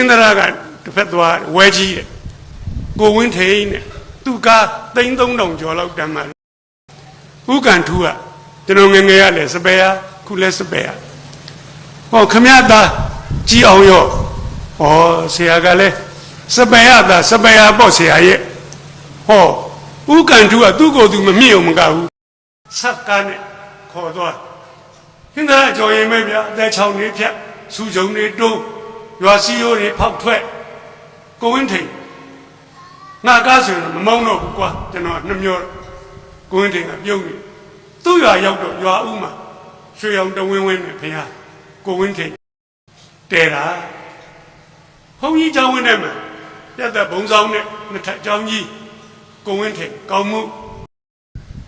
င်းသရကတစ်ဖက်သွားဝဲကြီးတဲ့ကိုဝင်းထိန်တဲ့သူကသိန်း3000ကျော်လောက်တမ်းပါဥကန်ထူးကကျွန်တော်ငယ်ငယ်ရလဲစပယ်ရခုလဲစပယ်ရဟောခမရသားကြီးအောင်ရောဟောဆရာကလည်းစပယ်ရသားစပယ်ရပေါ့ဆရာရဲ့ဟောဥကန်ထူးကသူ့ကိုယ်သူမမြင့်အောင်မကဘူးဆက်ကားနဲ့ခေါ်သွားဟင်းသားကြော်ရင်ပဲဗျာအသက်ချောင်းနေဖြတ်စူးကြုံနေတိုး ရွာစီရိုးတွေဖောက်ထွက်ကိုဝင်းထိန်ငါကားဆိုရင်မမောင်းတော့ဘူးကွာကျွန်တော်နှမျောကိုဝင်းထိန်ကပြုံးနေသူ့ရွာရောက်တော့ရွာဦးမှာရွှေအောင်တဝင်းဝင်းနဲ့ဖခင်ကိုဝင်းထိန်တဲတာဘုန်းကြီးကျောင်းဝင်းထဲမှာပြတ်သက်ဘုံဆောင်နဲ့နှစ်ထပ်ကျောင်းကြီးကိုဝင်းထိန်ကောင်းမှု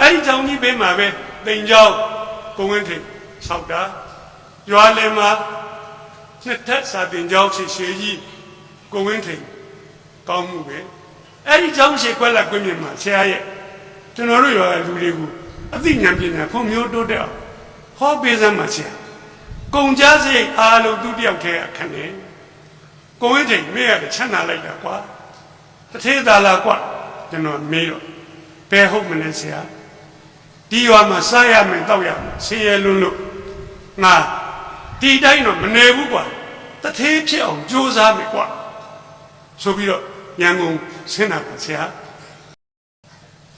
အဲဒီကျောင်းကြီးဘေးမှာပဲတိမ်ကျောင်းကိုဝင်းထိန်ဆောက်တာရွာလင်မှာ နှစ်သက်စာပင်ကျောင်းရှိရှေကြီးကိုဝင်းထိန်ကောင်းမှုပဲအဲ့ဒီကျောင်းရှိခွက်လက်ကွင်းမြင်မှာဆရာရဲ့ကျွန်တော်တို့ရွာလူတွေကိုအသိဉာဏ်ပညာဖွံ့ဖြိုးတိုးတက်အောင်ဟောပေးစမ်းပါဆရာကုံကြားစိတ်အားလုံးသူတယောက်တည်းအခက်နေကိုဝင်းထိန်မေ့ရချမ်းသာလိုက်တာကွာတထေးသာလာကွာကျွန်တော်မေးတော့ဘယ်ဟုတ်မလဲဆရာဒီရွာမှာစားရမယ်တောက်ရမယ်ဆင်းရဲလွန်းလို့ငါ ဒီတိုင်းတော့မနေဘူးကွာတထေးဖြစ်အောင်ကြိုးစားမယ်ကွာဆိုပြီးတော့ရန်ကုန်ဆင်းတာပါဆရာ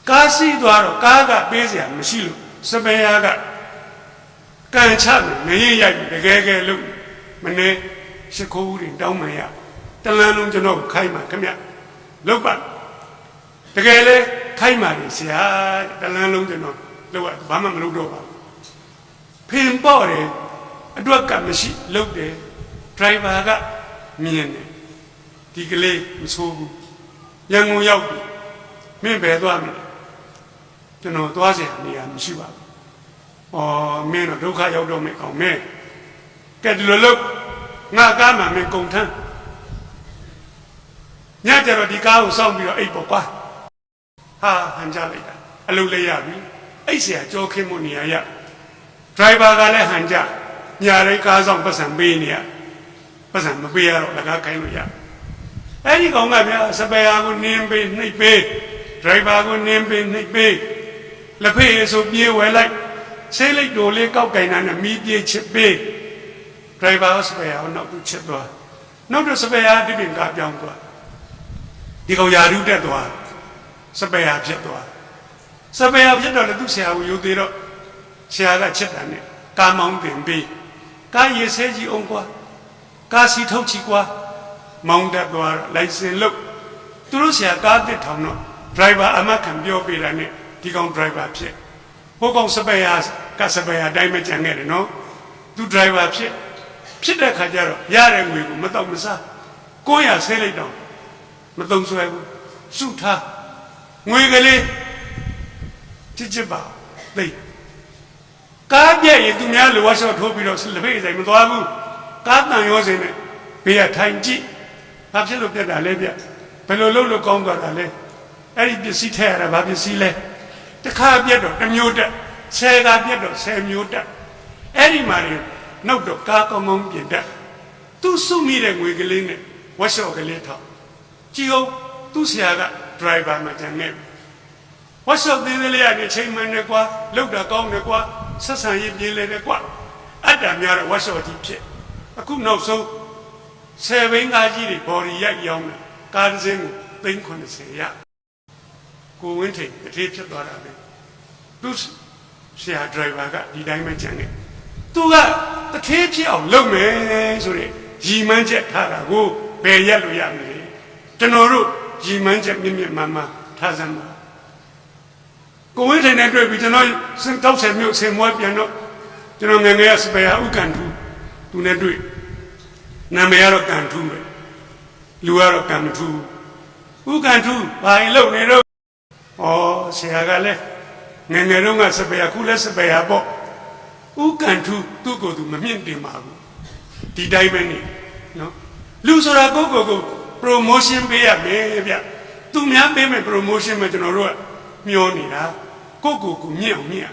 ကားစီးသွားတော့ကားကပေးစရာမရှိလို့စပယ်ယာကကန်ချမယ်မရင်ရိုက်ပြီးတကယ်ကယ်လို့မနေရှိခိုးဦးတင်တောင်းမှရတလန်းလုံးကျွန်တော်ခိုင်းပါခင်ဗျလောက်ပါတကယ်လေခိုင်းပါလေဆရာတလန်းလုံးကျွန်တော်လောက်ရဘာမှမလုပ်တော့ပါဘူးဖင်ပေါ့တယ် အတွက်ကမရှိလုတ်တယ်ဒရိုင်ဘာကမြင်တယ်ဒီကလေးမဆိုးဘူးရန်ကုန်ရောက်ပြီမင်းဘယ်သွားမလဲကျွန်တော်သွားเสียနေရာမရှိပါဘူး။အော်မင်းတော့ဒုက္ခရောက်တော့မယ်ကောင်မင်းကဲဒီလိုလို့ငါကားမှမင်းကုန်ထမ်းညကြတော့ဒီကားကိုစောင့်ပြီးတော့အိတ်ပေါ့ကွာဟာဟန်ကြလိုက်တာအလုပ်လေးရပြီအိတ်เสียကြောခင်းမှုနေရာရဒရိုင်ဘာကလည်းဟန်ကြ ညာတိုင်းကားဆောင်ပတ်စံပေးနေရပတ်စံမပေးရတော့လကားခိုင်းလို့ရအဲ့ဒီကောင်ကဗျာစပယ်ယာကိုနင်းပေးနှိပ်ပေးဒရိုင်ဘာကိုနင်းပေးနှိပ်ပေးလက်ဖေးဆိုပြေးဝဲလိုက်ဆေးလိတ်တို့လေးကောက်ကင်တာနဲ့မီးပြေးချစ်ပေးဒရိုင်ဘာစပယ်ယာကိုနောက်သူချစ်သွားနောက်တော့စပယ်ယာဒီပြင်ကပြောင်းသွားဒီကောင်ယာရုတက်သွားစပယ်ယာဖြစ်သွားစပယ်ယာဖြစ်တော့လေသူဆရာကိုယူသေးတော့ဆရာကချစ်တယ်နဲ့ကာမောင်းတင်ပေး ကာရေဆဲကြီးအောင်ကွာကာစီထုတ်ချီကွာမောင်းတက်သွားတော့လိုင်စင်လုတ်သူတို့ဆရာကားတစ်ထောင်တော့ driver အမခံပြောပေးတာနဲ့ဒီကောင် driver ဖြစ်ဟိုကောင်စပယ်ယာကစပယ်ယာအတိုင်းမကြံခဲ့တယ်နော်သူ driver ဖြစ်ဖြစ်တဲ့ခါကျတော့ရတဲ့ငွေကိုမတော့မစားကိုရဆဲလိုက်တော့မတုံဆွဲဘူးစုထားငွေကလေးချစ်ချစ်ပါသိ ကားပြက်ရင်သူများလိုဝါရှော့ထိုးပြီးတော့လက်ဖေးဆိုင်မသွားဘူးကားတန်ရောစင်နဲ့ဘေးကထိုင်ကြည့်ဘာဖြစ်လို့ပြက်တာလဲပြက်ဘယ်လိုလုပ်လို့ကောင်းသွားတာလဲအဲ့ဒီပစ္စည်းထည့်ရတာဘာပစ္စည်းလဲတစ်ခါပြက်တော့တစ်မျိုးတက်ဆယ်ကပြက်တော့ဆယ်မျိုးတက်အဲ့ဒီမှာလေနောက်တော့ကားကောင်းကောင်းပြင်တက်သူစုမိတဲ့ငွေကလေးနဲ့ဝက်ရှော့ကလေးထောက်ကြည့်အောင်သူ့ဆရာကဒရိုင်ဘာမှာတန်ခဲ့ဝက်ရှော့သေးသေးလေးကနေချိန်မှန်တယ်ကွာလောက်တာကောင်းတယ်ကွာ ဆက်ဆံရေးပြင်းလေတယ်ကွာအတ္တများတော့ဝက်ရှော့ကြီးဖြစ်အခုနောက်ဆုံးဆယ်ဘင်းကားကြီးတွေဘော်ဒီရိုက်ရောင်းတယ်ကားတစ်စင်းကို390ရကိုဝင်းထိန်တထေးဖြစ်သွားတာပဲသူဆရာဒရိုင်ဘာကဒီတိုင်းပဲကြံနေသူကတထေးဖြစ်အောင်လုပ်မယ်ဆိုတဲ့ရီမန်းချက်ထားတာကိုဘယ်ရက်လို့ရမလဲကျွန်တော်တို့ရီမန်းချက်မြင့်မြင့်မှန်မှန်ထားစမ်းပါ ကိုဝင်းထိန်နဲ့တွေ့ပြီးကျွန်တော်စင်တောက်ဆယ်မြို့ဆင်မွေးပြန်တော့ကျွန်တော်ငယ်ငယ်ကစပယ်ဟာဥကန်ထူသူနဲ့တွေ့နာမည်ကတော့ကန်ထူပဲလူကတော့ကန်မထူဥကန်ထူဘာရင်လုံနေတော့ဩဆရာကလည်းငယ်ငယ်တုန်းကစပယ်ခုလည်းစပယ်ပေါ့ဥကန်ထုသူ့ကိုယ်သူမမြင့်တင်ပါဘူးဒီတိုင်းပဲနေနော်လူဆိုတာကိုယ့်ကိုယ်ကို promotion ပေးရမယ်ဗျသူများပေးမယ် promotion မှာကျွန်တော်တို့က မျောနေတာကိုယ့်ကိုယ်ကိုမြင့်အောင်မြင့်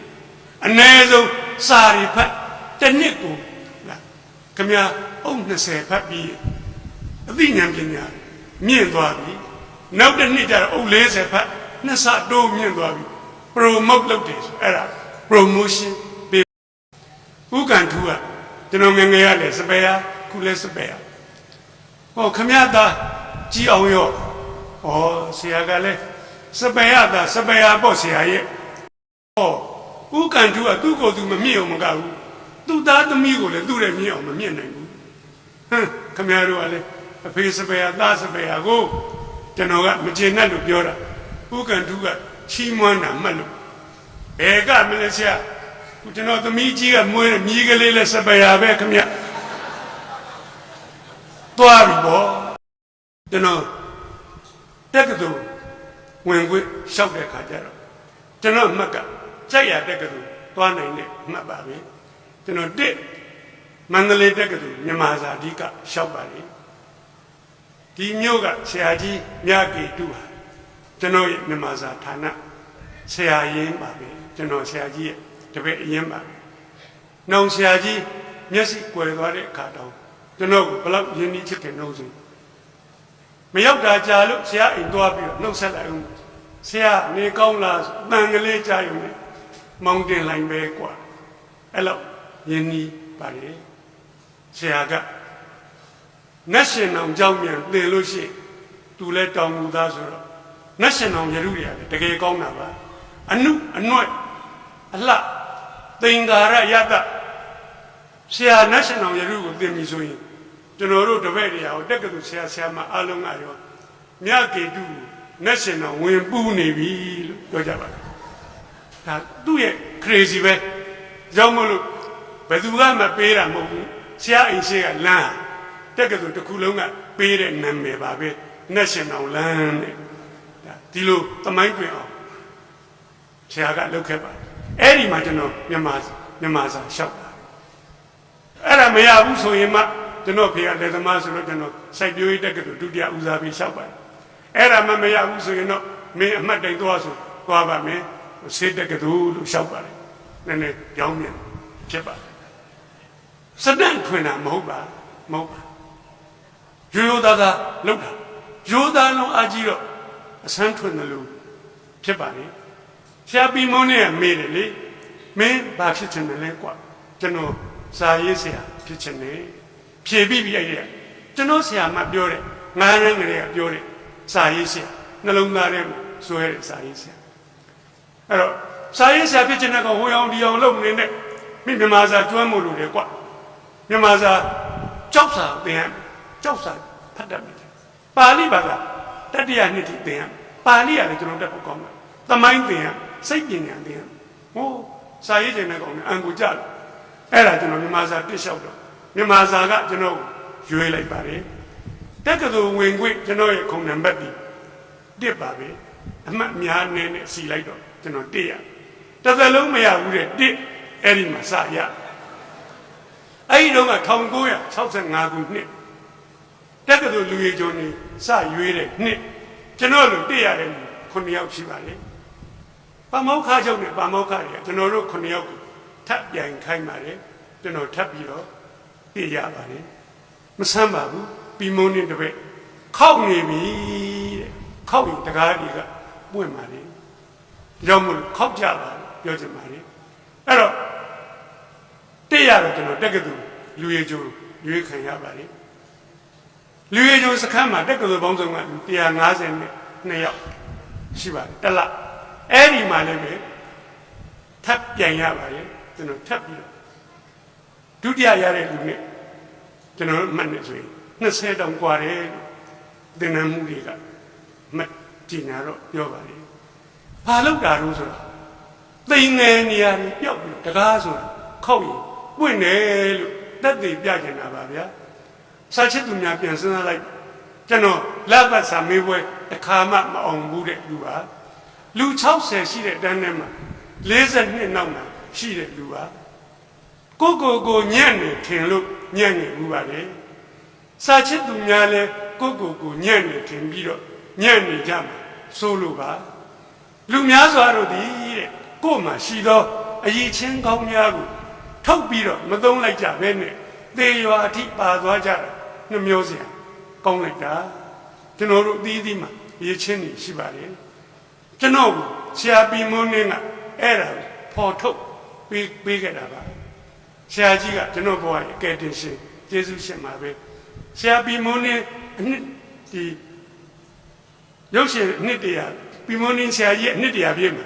အ ਨੇ ဆုံးစာရီဖတ်တစ်နှစ်ကိုလားခမရအုပ်20ဖတ်ပြီးအသိသိဉာဏ်ပညာမြင့်သွားပြီနောက်တစ်နှစ်ကျတော့အုပ်40ဖတ်နှစ်ဆတိုးမြင့်သွားပြီ promote လုပ်တယ်ဆိုအဲ့ဒါ promotion ပေးဥက္ကန်ထူးကကျွန်တော်ငယ်ငယ်ရလဲစပယ်ယာခုလဲစပယ်ယာဟောခမရသားကြီးအောင်ရောဩဆရာကလည်း စပယ်ယာသားစပယ်ယာပေါ့ဆရာရဲ့ဟောဥက္ကန်ထူးကသူ့ကိုယ်သူမမြင့်အောင်မကဘူးသူ့သားသမီးကိုလည်းသူ့ရဲ့မြင့်အောင်မမြင့်နိုင်ဘူးဟမ်ခမရတို့ကလည်းအဖေစပယ်ဟာသားစပယ်ဟာကိုကျွန်တော်ကမကျေနပ်လို့ပြောတာဥက္ကန်ထုကချီးမွမ်းတာမှတ်လို့ဘယ်ကမလဲဆရာခုကျွန်တော်သမီးကြီးကမွေးတယ်မြည်ကလေးလဲစပယ်ဟာပဲခမရသွားပြီပေါ့ကျွန်တော်တက်ကတူ ဝင်ခွင့်လျှောက်တဲ့ခါကျတော့ကျွန်တော်အမှတ်ကကြိုက်ရတက်ကတူသွားနိုင်တဲ့အမှတ်ပါပဲကျွန်တော်တစ်မန္တလေးတက္ကသိုလ်မြန်မာစာအဓိကလျှောက်ပါလေဒီမြို့ကဆရာကြီးမြတ်ကေတုဟာကျွန်တော်ရဲ့မြန်မာစာဌာနဆရာရင်းပါပဲကျွန်တော်ဆရာကြီးရဲ့တပည့်အရင်ပါပဲ။နောင်ဆရာကြီးမျက်စိကွယ်သွားတဲ့အခါတောင်ကျွန်တော်ကဘလောက်ရင်းနှီးချစ်ခင်လို့ဆို မရောက်တာကြာလို့ဆရာအိမ်သွားပြီးတော့နှုတ်ဆက်လိုက်ဦးဆရာနေကောင်းလားတန်ကလေးကြာရုံနဲ့မောင်းတင်လိုက်ပဲကွာအဲ့လိုယင်းဤပါလေဆရာကနတ်ရှင်အောင်ကြောင်းမြန်သင်လို့ရှိသူလဲတောင်မူသားဆိုတော့နတ်ရှင်အောင်ယရုတွေကတကယ်ကောင်းတာပါအနုအနှွတ်အလှသင်္ကာရယတဆရာနတ်ရှင်အောင်ယရုကိုသင်ပြီဆိုရင် ကျွန်တော်တို့တပည့်တွေရောတက်ကတူဆရာဆရာမအားလုံးကရောမြတ်ကေတုနတ်ရှင်အောင်ဝင်ပူးနေပြီလို့ပြောကြပါတယ်ဒါသူ့ရဲ့ crazy ပဲကြောင့်မလို့ဘယ်သူကမပေးတာမဟုတ်ဘူးဆရာအိမ်ရှိကလမ်းတက်ကတူတစ်ခုလုံးကပေးတဲ့နာမည်ပါပဲနတ်ရှင်အောင်လမ်းတဲ့ဒါဒီလိုသမိုင်းတွင်အောင်ဆရာကလုပ်ခဲ့ပါတယ်အဲ့ဒီမှာကျွန်တော်မြန်မာမြန်မာစာလျှောက်တာအဲ့ဒါမရဘူးဆိုရင်မှ ကျွန်တော်ဖေကလက်သမားဆိုတော့ကျွန်တော်စိုက်ပျိုးရေးတက်ကတူဒုတိယဦးစားပေးလျှောက်ပါတယ်အဲ့ဒါမှမရဘူးဆိုရင်တော့မင်းအမှတ်တိုင်သွားဆိုသွားပါမယ်ဆေးတက်ကတူလို့လျှောက်ပါတယ်နည်းနည်းကြောင်းမြန်ဖြစ်ပါတယ်စတန့်ထွင်တာမဟုတ်ပါမဟုတ်ပါရိုးရိုးသားသားလောက်တာရိုးသားလုံးအကြီးတော့အဆန်းထွင်တယ်လို့ဖြစ်ပါလေဆရာပီမုန်းနဲ့မေးတယ်လေမင်းဘာဖြစ်ချင်တယ်လဲကွာကျွန်တော်စာရေးဆရာဖြစ်ချင်တယ် ဖြေပြီးပြီအဲ့ဒီကျွန်တော်ဆရာမပြောတယ်ငါးရင်းကလေးကပြောတယ်စာရေးဆရာနှလုံးသားထဲမှာစွဲတယ်စာရေးဆရာအဲ့တော့စာရေးဆရာဖြစ်ချင်တဲ့ကောင်ဟိုအောင်ဒီအောင်လုပ်နေနဲ့မိမြန်မာစာကျွမ်းမို့လို့လေကွာမြန်မာစာကြောက်စာသင်ရမယ်ကြောက်စာဖတ်တတ်မယ်ပါဠိဘာသာတတိယနှစ်ထိသင်ရမယ်ပါဠိကလည်းကျွန်တော်တက်ဖို့ကောင်းတယ်သမိုင်းသင်ရစိတ်ပညာသင်ရဟိုစာရေးကျင်တဲ့ကောင်နဲ့အံကိုကြတယ်အဲ့ဒါကျွန်တော်မြန်မာစာပြစ်လျှောက်တော့ မြန်မာစာကကျွန်တော်ရွေးလိုက်ပါတယ်တက္ကသိုလ်ဝင်ခွင့်ကျွန်တော်ရဲ့ခုံနံပါတ်ဒီတစ်ပါပဲအမှတ်များနေနဲ့စီလိုက်တော့ကျွန်တော်တစ်ရတစ်သက်လုံးမရဘူးတဲ့တစ်အဲ့ဒီမှာစရအဲ့ဒီတော့က1965ခုနှစ်တက္ကသိုလ်လူကြီးကျော်နေစရွေးတဲ့နှစ်ကျွန်တော်လူတည့်ရတယ်လူ9ယောက်ရှိပါလေပမောက္ခချုပ်နဲ့ပမောက္ခတွေကကျွန်တော်တို့9ယောက်ကိုထပ်ပြန်ခိုင်းပါတယ်ကျွန်တော်ထပ်ပြီးတော့ တည့်ရပါတယ်မဆမ်းပါဘူးပြီးမုန်းနေတပည့်ခောက်နေပြီတဲ့ခောက်ရင်တကားတွေကပွင့်ပါလေကြောင့်မလို့ခောက်ကြပါပြောချင်ပါလေအဲ့တော့တက်ရတော့ကျွန်တော်တက်ကတူလူရည်ကျိုးရွေးခံရပါလေလူရည်ကျိုးစခန်းမှာတက်ကတူပေါင်းစုံက150နဲ့2ယောက်ရှိပါတယ်တက်လာအဲ့ဒီမှာလည်းပဲထပ်ပြန်ရပါလေကျွန်တော်ထပ်ပြီးတော့ ဒုတိယရတဲ့လူနဲ့ကျွန်တော်မှတ်နေဆိုရင်20တောင်กว่าတယ်သင်္นานမှုတွေကမှတ်ကြည့်ညာတော့ပြောပါလေဘာလောက်တာလို့ဆိုတော့ သိငယ်နေရာကြီးပျောက်ပြီးတကားဆိုတာခောက်ရင်ပွင့်တယ်လို့တက်တည်ပြကျင်တာပါဗျာစာချစ်သူများပြန်စဉ်းစားလိုက်ကျွန်တော်လက်ပတ်စာမေးပွဲတစ်ခါမှမအောင်ဘူးတဲ့လူပါလူ60ရှိတဲ့တန်းထဲမှာ42နောက်မှာရှိတဲ့လူပါ ကိုကိုကိုညံ့နေထင်လို့ညံ့နေဘူးပါလေစာချစ်သူများလဲကိုကိုကိုညံ့နေထင်ပြီးတော့ညံ့နေကြမှာစိုးလို့ပါလူများစွာတို့သည်တဲ့ကိုယ်မှာရှိသောအယိချင်းကောင်းများကိုထုတ်ပြီးတော့မသုံးလိုက်ကြဘဲနဲ့သေရွာအထိပါသွားကြတာနှမျိုးစရာကောင်းလိုက်တာကျွန်တော်တို့အသီးသီးမှာရေချင်းနေရှိပါတယ်ကျွန်တော်ကိုဆရာပီမုန်းနေကအဲ့ဒါကိုဖော်ထုတ်ပေးပေးခဲ့တာပါ ဆရာကြီးကကျွန်တော်ဘဝရဲ့ကယ်တင်ရှင်ယေရှုရှင်မှာပဲဆရာပီမုန်းနေအနှစ်ဒီရုပ်ရှင်အနှစ်တရာပီမုန်းနေဆရာကြီးရဲ့အနှစ်တရာပြည့်မှာ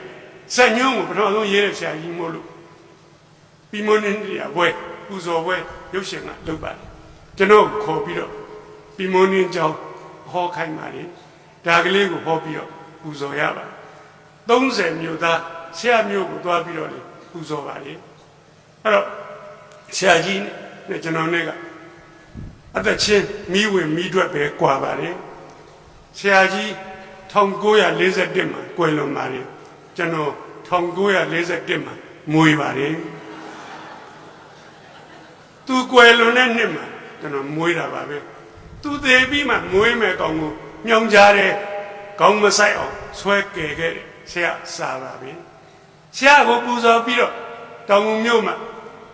ဇက်ညုံးကိုပထမဆုံးရေးတဲ့ဆရာကြီးမို့လို့ပြီးမွန်းနေရဘွဲပူဇော်ဘွဲရုပ်ရှင်ကလုပ်ပါတယ်ကျွန်တော်ခေါ်ပြီးတော့ပြီးမွန်းနေကြောင်းဟောခိုင်းပါလေဒါကလေးကိုဟောပြီးတော့ပူဇော်ရပါ30မြို့သားဆရာမျိုးကိုသွားပြီးတော့လေပူဇော်ပါလေအဲ့တော့ ဆရာကြီးနဲ့ကျွန်တော်နဲ့ကအသက်ချင်းမိဝင်မိတွက်ပဲကြွာပါလေဆရာကြီး1941မှာကွယ်လွန်ပါလေကျွန်တော်1941မှာမွေပါလေသူကွယ်လွန်တဲ့နှစ်မှာကျွန်တော်မွေးတာပါပဲသူသေးပြီးမှမွေးမယ်ကောင်ကိုညောင်ကြတဲ့ကောင်းမဆိုင်အောင်ဆွဲကယ်ခဲ့ဆရာစာပါပဲဆရာကိုပူဇော်ပြီးတော့တောင်ငုံမြို့မှာ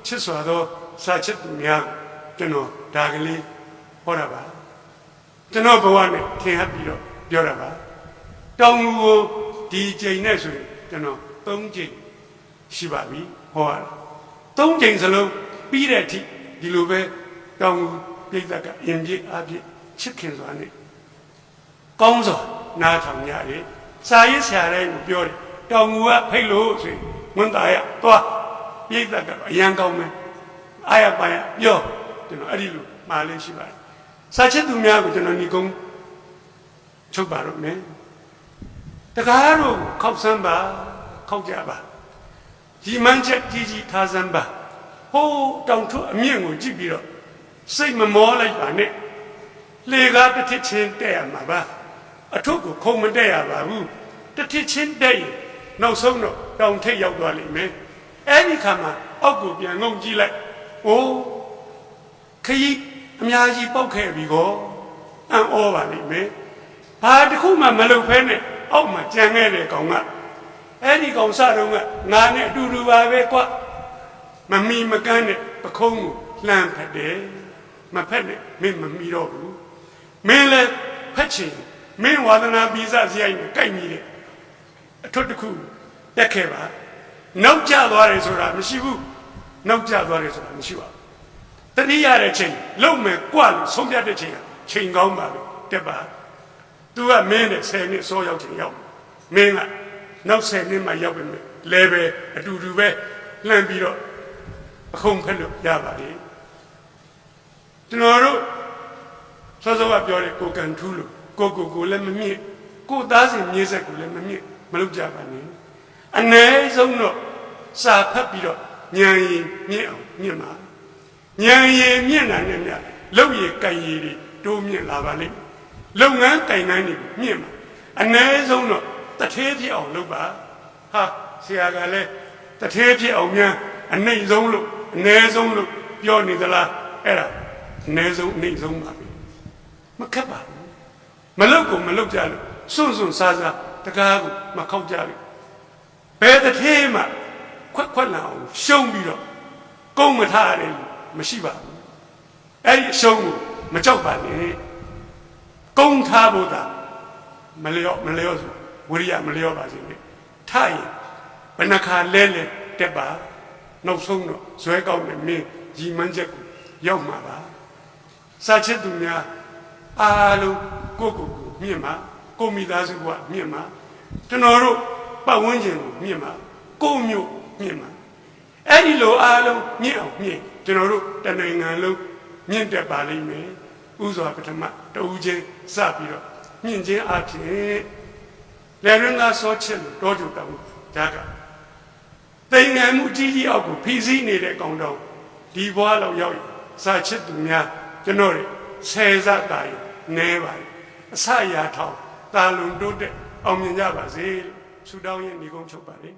ချစ်စွာသောစာချစ်သူများကိုကျွန်တော်ဒါကလေးဟောတာပါကျွန်တော်ဘဝနဲ့ထင်ဟပ်ပြီးတော့ပြောတာပါတောင်ငူကိုဒီချိန်နဲ့ဆိုရင်ကျွန်တော်၃ချိန်ရှိပါပြီဟောရတာသုံးချိန်စလုံးပြီးတဲ့အထိဒီလိုပဲတောင်းပြိဿကအင်ပြည့်အပြည့်ချစ်ခင်စွာနဲ့ကောင်းစွာနားထောင်ရတယ်စာရေးဆရာတိုင်းကိုပြောတယ်တောင်ငူကဖိတ်လို့ဆိုရင်ဝန်သားရသွား ပြိဿကအရန်ကောင်းမယ်အာရပါရပြောကျွန်တော်အဲ့ဒီလိုမှားလေးရှိပါတယ်စာချစ်သူများကိုကျွန်တော်ညီကုန်းချုပ်ပါတော့မယ်တကားတို့ခောက်ဆန်းပါခောက်ကြပါဒီမှန်းချက်ကြီးကြီးထားစမ်းပါဟိုးတောင်ထုအမြင့်ကိုကြည့်ပြီးတော့စိတ်မမောလိုက်ပါနဲ့လေကားတစ်ထစ်ချင်းတဲ့ရမှာပါအထုပ်ကိုခုံမတဲ့ရပါဘူးတစ်ထစ်ချင်းတဲ့ရင်နောက်ဆုံးတော့တောင်ထိပ်ရောက်သွားလိမ့်မယ် အဲ့ဒီခါမှာအောက်ကိုပြန်ငုံကြည့်လိုက်အိုးခရီးအများကြီးပောက်ခဲ့ပြီကောအံ့ဩပါလိမ့်မယ်ဘာတစ်ခုမှမလုပ်ဖဲနဲ့အောက်မှာကြံခဲ့တဲ့ကောင်ကအဲ့ဒီကောင်စတော့ကငါနဲ့အတူတူပါပဲကွမမီမကန်းနဲ့ပခုံးကိုလှမ်းဖက်တယ်မဖက်နဲ့မင်းမမီတော့ဘူးမင်းလည်းဖက်ချင်မင်းဝါသနာပိစစရိုက်နဲ့ကြိုက်မိတယ်အထွတ်တစ်ခုတက်ခဲ့ပါ နောက်ကျသွားတယ်ဆိုတာမရှိဘူးနောက်ကျသွားတယ်ဆိုတာမရှိပါဘူးတတိယတဲ့ချိန်လုံမယ်ကွလို့ဆုံးဖြတ်တဲ့ချိန်ကချိန်ကောင်းပါလို့တက်ပါသူကမင်းနဲ့10နှစ်စောရောက်ချိန်ရောက်မင်းကနောက်10နှစ်မှရောက်ပြီလဲပဲအတူတူပဲလှမ်းပြီးတော့အခုံဖက်လို့ရပါလေကျွန်တော်တို့စောစောကပြောတယ်ကိုကန်ထူးလို့ကိုကိုကိုလည်းမမြင့်ကိုသားစဉ်မြေးဆက်ကိုလည်းမမြင့်မလုပ်ကြပါနဲ့ အနည်းဆုံးတော့စာဖတ်ပြီးတော့ဉာဏ်ရည်မြင့်အောင်မြင့်ပါဉာဏ်ရည်မြင့်နိုင်တယ်မြတ်လုပ်ရည်ကံရည်တွေတိုးမြင့်လာပါလိမ့်လုပ်ငန်းတိုင်တိုင်းတွေမြင့်ပါအနည်းဆုံးတော့တထေးဖြစ်အောင်လုပ်ပါဟာဆရာကလည်းတထေးဖြစ်အောင်များအနှိမ့်ဆုံးလို့အနည်းဆုံးလို့ပြောနေသလားအဲ့ဒါအနည်းဆုံးအနှိမ့်ဆုံးပါပဲမခက်ပါဘူးမလုပ်ကိုမလုပ်ကြလို့စွန့်စွန့်စားစားတကားကိုမခောက်ကြဘူး ဘယ်တထေးမှခွက်ခွက်လာအောင်ရှုံးပြီးတော့ကုန်းမထားရတယ်လို့မရှိပါဘူးအဲ့ဒီအရှုံးကိုမကြောက်ပါနဲ့ကုန်းထားဖို့သာမလျော့မလျော့ဆိုဝိရိယမလျော့ပါစေနဲ့ထားရင်ဘယ်နှခါလဲလဲတက်ပါနောက်ဆုံးတော့ဇွဲကောက်နဲ့မင်းရီမန်းချက်ကိုရောက်မှာပါစာချစ်သူများအားလုံးကိုယ့်ကိုယ်ကိုမြင့်မှာကိုယ်မိသားစုကမြင့်မှာကျွန်တော်တို့ ပတ်ဝန်းကျင်ကိုမြင့်မှာကိုယ့်မျိုးမြင့်မှာအဲ့ဒီလိုအားလုံးမြင့်အောင်မြင့်ကျွန်တော်တို့တနိုင်ငံလုံးမြင့်တက်ပါလိမ့်မယ်ဥစွာပထမတူချင်းစပြီးတော့မြင့်ချင်းအဖြစ်လေရင်သာစောချစ်လို့တောကြတောင်းဒါကတိမ်ငံမှုကြီးကြီးအောက်ကိုဖီးစည်းနေတဲ့ကောင်တော်ဒီဘွားလောက်ရောက်ရင်စာချစ်သူများကျွန်တော်တွေဆယ်စတာရင်နဲပါလေအစရာထောင်တာလွန်တိုးတဲ့အောင်မြင်ကြပါစေလို့ ဆုတောင်းရင်ညီကုန်းချုပ်ပါလေ